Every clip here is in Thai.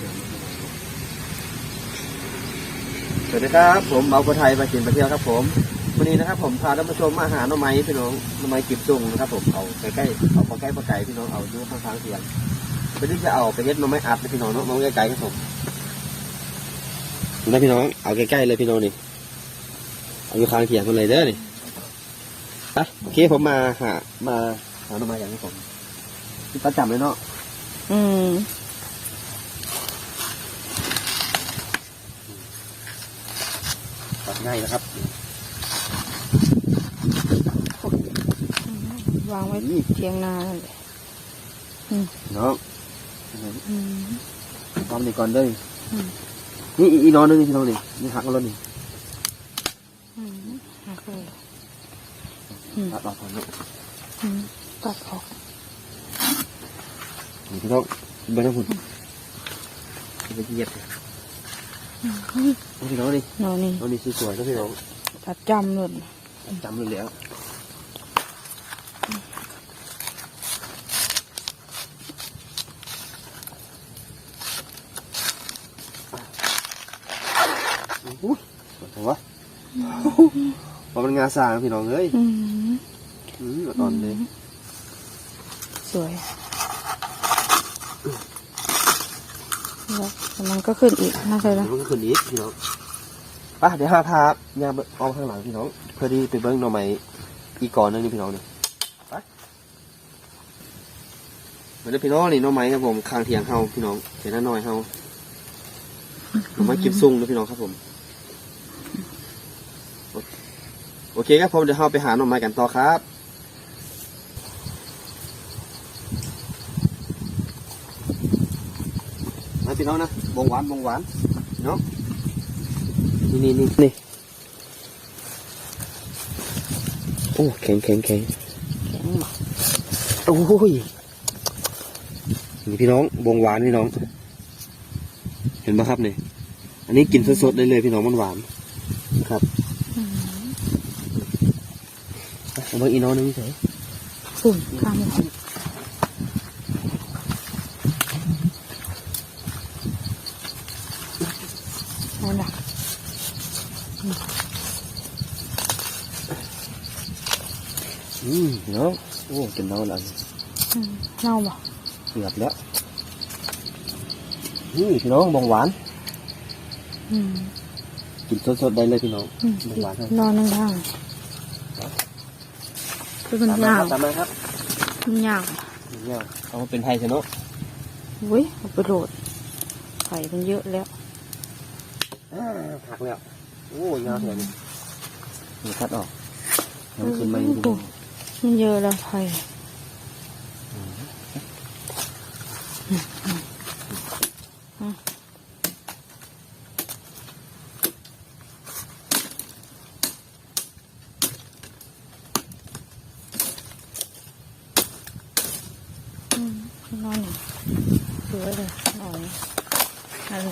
สวัสดีครับ ผมเบาคนไทยมากินมาเที่ยวครับ ผมวันนี้นะครับ ผมพาท่านผู้ชมมาหาหน่อไม้พี่น้องหน่อไม้กิบซุงนะครับ ผมเอาใกล้ๆเอาปลาใกล้ปลาไก่พี่น้องเอาอยู่ข้างๆเสียงเป็นที่จะเอาไปเฮ็ดหน่อไม้อัดนะพี่น้องเนาะน้องไกลๆครับผมนะพี่น้องเอาใกล้ๆเลยพี่น้องนี่เอาอยู่ข้างเถียงคนเลยเด้อนี่ไปโอเคผมมาหามาหาหน่อไม้อย่างนี้ผมประจำเลยเนาะอืม ตัดง่ายนะครับ วางไว้เทียงนานั่นแหละเนาะอืมทำนี่ก่อนเด้ออืมนี่อีอีน้องนึงนี่พี่น้องนี่นี่หักแล้วนี่อืมหักเลยตัดออกก่อนเนาะอืมตัดออกนี่พี่น้องเบิ้ลทั้งหุ่นเป็นเหยียบเลย อืมนี่พี่น้องนี่นอนนี่น้องนี่สวยๆนะพี่น้องตัดจำเลยจำเลยแล้วอุ้ยสวยจังวะว่ามันงาสางพี่น้องเอ้ยอืมอืมตอนนี้สวย แล้วมันก็ขึ้นอีกน่าจะเดี๋แล้ยววมันก็ขึ้นอีกพี่น้องไป่ะเดี๋ยวห้าพายามเอาข้างหลังพี่น้อง เพื่อที่ไปเบิ้งหน่อไม้อีกก่อนนึงนี่พี่น้องนี่ไปมาเด้อพี่น้องนี่หน่อไม้ครับผมข้างเทียงเฮาพี่น้องเห็นหน้อยเฮาหน่อไม้กิบซุ่งนะพี่น้องครับผมโอเคครับผมเดี๋ยวเราไปหาหน่อไม้กันต่อครับ มา พี่น้องนะบงหวานบงหวานเนาะนี่นี่นี่นี่โอ้แข็งแข็งแข็งแข็งหมดโอ้ยนี่พี่น้องบงหวานพี่น้อง เห็นไหมครับเนี่ยอันนี้กินสดๆได้เลยพี่น้องมันหวานครับอืมเอามาอีกน้องหนึงเฉยฝุ่นข้างหมดนั่นแหละ อืมพี่น้องโอ้กินน้องแล้วอืมเน่าบ่เกือบแล้วนี่พี่น้องบงหวานอืมกินสดๆได้เลยพี่น้องอืมบงหวานครับนอนนั่งทางคือมันตามมายาควรับตามมาครับมันยาวเนี่ยเอามาเป็นไทยชนะอุ้ยเอาไปโหลดไข่มันเยอะแล้วอ่าหักแล้วโอ้ยยาวแถวนี้นี่คัดออกน้ำขึ้นมาอีกโอ้โห มันเยอะแล้วไข่อนอนอยู่สวยเลยนอนอะไร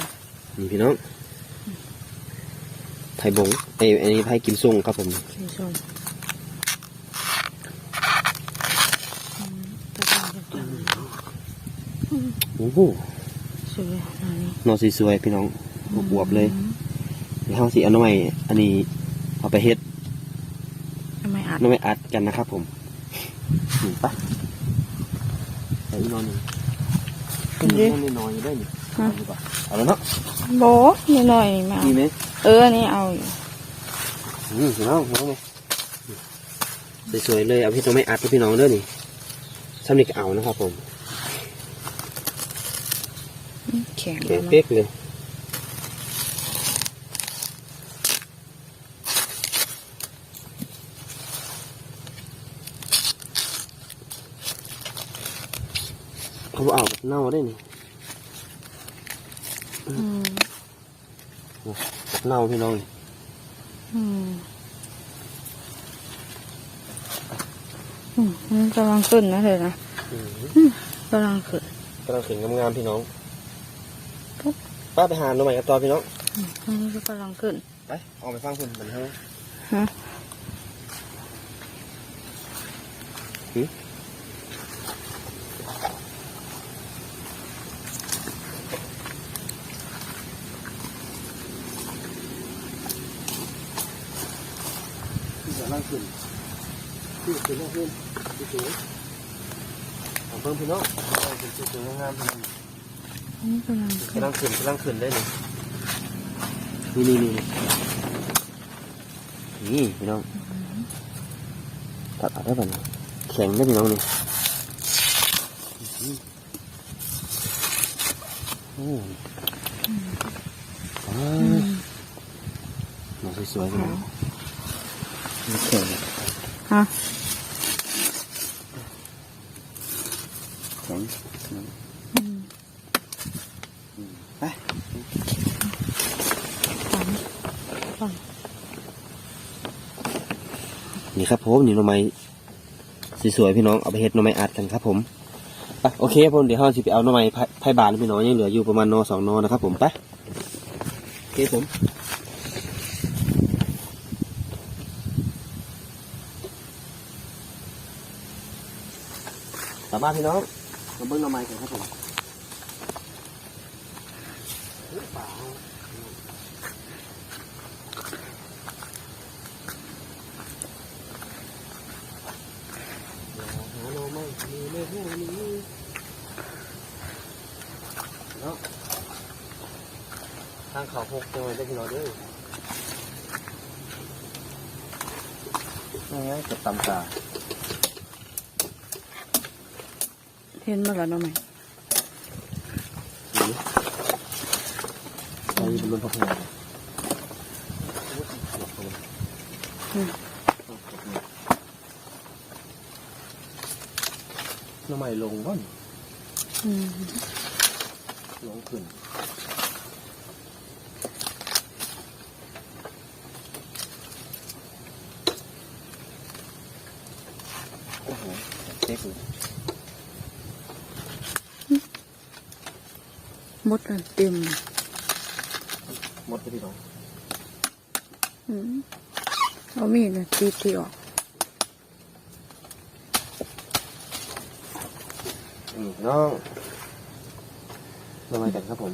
นี่พี่น้องไทยบงไอ้ไอ้นี่ไทยกิมซุงครับผมสีส้มอื โอ้โหสวยนอนนี่นอนสวยๆพี่น้องบวบๆเลยเดี๋ยวเราสิเอาหน่อยอันนี้เอาไปเฮ็ดทำไมอัดหน่อยอัดกันนะครับ ผมนี่ปะใส่อีกนอนหนึ่งนอนนอนอยู่ได้นี่เอาดีกว่าเอาแล้วเนาะโบนิดหน่อยไม่เอามีไหมเอออันนี่เอาอยู่อืมพี่น้องน้องไงสวยๆเลยเอาพี่น้องไม่อัดกับพี่น้องเด้อนี่ซ้ำนี่ก็เอานะครับผม แข็งแข็แล้งวนะเป๊กเลยเขาบอกเอาเน่าได้นี่อืมเน่าพี่น้องนี่อืมอืมมันกำลังขึ้นนะเธอนะอืมกำลังขึ้นกำลังถึงงามๆพี่น้อง ป้าไปหาหน่อยกับตัวพี่น้องก็กำลังขึ้น ไปออกไปฟังคุณเหมือนเดิมฮะนั่งขึ้นที่ขึ้นนั่งขึ้นที่สูงเพิ่มพี่น้องขึ้นที่สูงามน นี่กำลังขึ้นกำลังขึ้นกำลังขึ้นได้เลยนี่นี่นี่นี่พี่น้องตัดเอาได้ป่ะเนี่ยแข็งได้พี่น้องนี่โอ้ว้าวหนูสวยๆพี่น้องนี่แข็งฮะ แข็ง อืม ไป ฝังนี่ครับผมนี่หน่อไม้สวยๆพี่น้องเอาไปเฮ็ดหน่อไม้อัดกันครับ ผมไปโอเคครับผมเดี๋ยวเราสิไปเอาหน่อไม้ไผ่บานพี่น้องยังเหลืออยู่ประมาณนอสองนอนะครับ ผมไปโอเคผมสามารถพี่น้องมาเบิ้งหน่อไม้กันครับผมป่าหน่อไม้มีไม่หูนี้เนาะทาง เขาหกจังเลยได้พี่น้องเด้อนี่ไงเก็บตำตาเห็นมาแล้วเนาะไหมไปบนพระเพลิงอืมน้ำใหม่ลงก่อนอืมลงขึ้น โอ้โหเจ๊กเลยมดเลยเต็มหมดไปที่น้องอืมเอามีดเนี่ยตีตีออกนี่น้องน้ำใหม่กันครับผม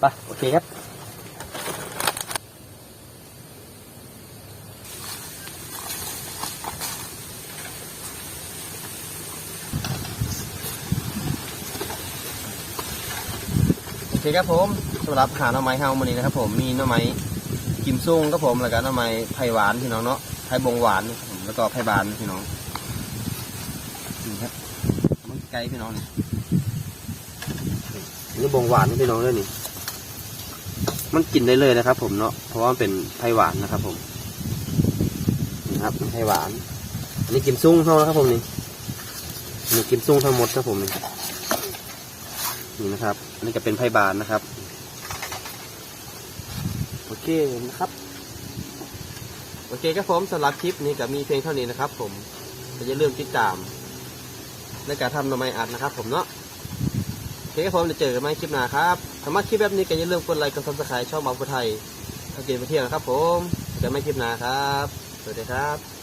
ไปโอเคครับ อเคครับผมสำหรับหาหน่อไม้เฮาวันนี้นะครับ ผมมีหน่อไม้กิมซุ่งครับผมแล้วก็หน่อไม้ไผ่หวานพี่น้องเนาะไผ่บงหวานแล้วก็ไผ่บานพี่น้องนี่ครับมันไกลพี่น้องนี่นี่บงหวานพี่น้องด้วยนี่มันกินได้เลยนะครับ ผมเนาะเพราะว่ามันเป็นไผ่หวานนะครับ ผมนี่ครับไผ่หวานอันนี้กิมซุ่งเท่านะครับผมนี่นี่กิมซุ่งทั้งหมดครับผมนี่ นี่นะครับอันนี้ก็เป็นไพ่บานนะครับ โอเคนะครับ โอเคครับผมสำหรับคลิปนี้ก็มีเพียงเท่านี้นะครับ ผมอย่าลืมติดตามในการทำหน่อไม้อัดนะครับ ผมเนาะโอเคครับผมเดี๋ยวเจอกันใหม่คลิปหน้าครับสำหรับคลิปแบบนี้ก็อย่าลืมกดไลค์กดซับสไครต์ช่องบัฟฟูไทยทางเกมไปเที่ยวนะครับ ผมเจอกันใหม่คลิปหน้าครับสวัสดีครับ